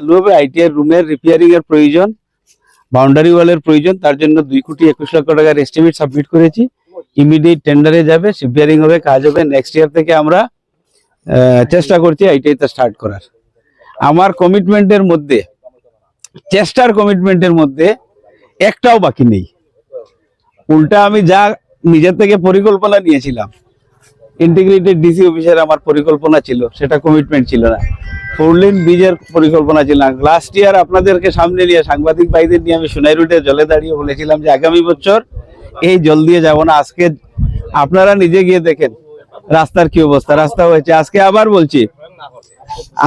চালু হবে। আইটিআই রুমের রিপেয়ারিং এর প্রয়োজন বাউন্ডারি ওয়ালের প্রয়োজন, তার জন্য দুই কোটি একুশ লক্ষ টাকার এস্টিমেট সাবমিট করেছি। ইমিডিয়েট টেন্ডারে যাবে রিপেয়ারিং হবে, কাজ হবে। নেক্সট ইয়ার থেকে আমরা চেষ্টা করছি আইটিআইটা স্টার্ট করার। আমার কমিটমেন্টের মধ্যে, চেষ্টার কমিটমেন্টের মধ্যে একটাও বাকি নেই। উল্টা আমি যা নিজের থেকে পরিকল্পনা নিয়েছিলাম ইন্টিগ্রেটেড ডিসি অফিসের আমার পরিকল্পনা ছিল, সেটা কমিটমেন্ট ছিল না। ফোরলেন ব্রিজের পরিকল্পনা ছিল না। লাস্ট ইয়ার আপনাদেরকে সামনে নিয়ে সাংবাদিক ভাইদের নিয়ে আমি সোনাই রুটে জলে দাঁড়িয়ে বলেছিলাম যে আগামী বছর এই জল দিয়ে যাব না। আজকে আপনারা নিজে গিয়ে দেখেন রাস্তার কি অবস্থা। রাস্তা হয়েছে। আজকে আবার বলছি,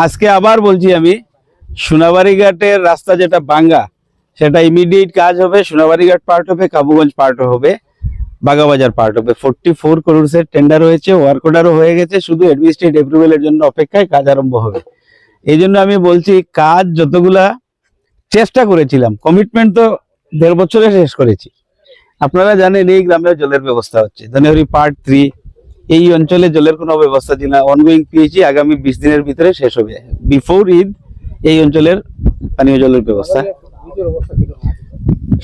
আজকে আবার বলছি আমি সোনাবাড়ি ঘাটের রাস্তা যেটা বাঙ্গা সেটা ইমিডিয়েট কাজ হবে সোনাবাড়ি ঘাট পার্ট হবে কাবুগঞ্জ পার্ট হবে। বাগাবাজার পার্ট হবে ফোরটি ফোর করোড়সের টেন্ডার হয়েছে ওয়ার্ক অর্ডারও হয়ে গেছে, শুধু অ্যাডমিনিস্ট্রেট অ্যাপ্রুভেলের জন্য অপেক্ষায় কাজ আরম্ভ হবে। এই জন্য আমি বলছি কাজ যতগুলা চেষ্টা করেছিলাম কমিটমেন্ট তো দেড় বছরে শেষ করেছি। আপনারা জানেন, এই গ্রামে জলের ব্যবস্থা হচ্ছে। ধনেহরি পার্ট থ্রি এই অঞ্চলে জলের কোনো ব্যবস্থা ছিল না। অনগোয়িং পিএইচি আগামী বিশ দিনের ভিতরে শেষ হবে। বিফোর ঈদ, এই অঞ্চলের পানীয় জলের ব্যবস্থা।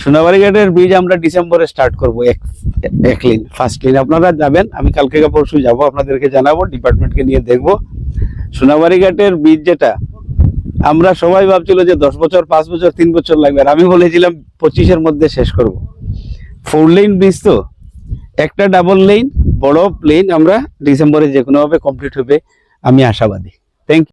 সোনাবাড়ি ঘাটের ব্রিজ আমরা ডিসেম্বরে স্টার্ট করব এক এক লিন ফার্স্ট লিন আপনারা যাবেন, আমি কালকে পরশু যাব, আপনাদেরকে জানাব ডিপার্টমেন্টকে নিয়ে দেখব। সোনাবাড়ি ঘাটের ব্রিজ যেটা, আমরা সবাই ভাবছিল যে দশ বছর, পাঁচ বছর, তিন বছর লাগবে, আর আমি বলেছিলাম পঁচিশের মধ্যে শেষ করব। ফোর লেন ব্রিজ তো, একটা ডাবল লেন বড় প্লেন আমরা ডিসেম্বরে যে কোনোভাবে কমপ্লিট হবে, আমি আশাবাদী। থ্যাংক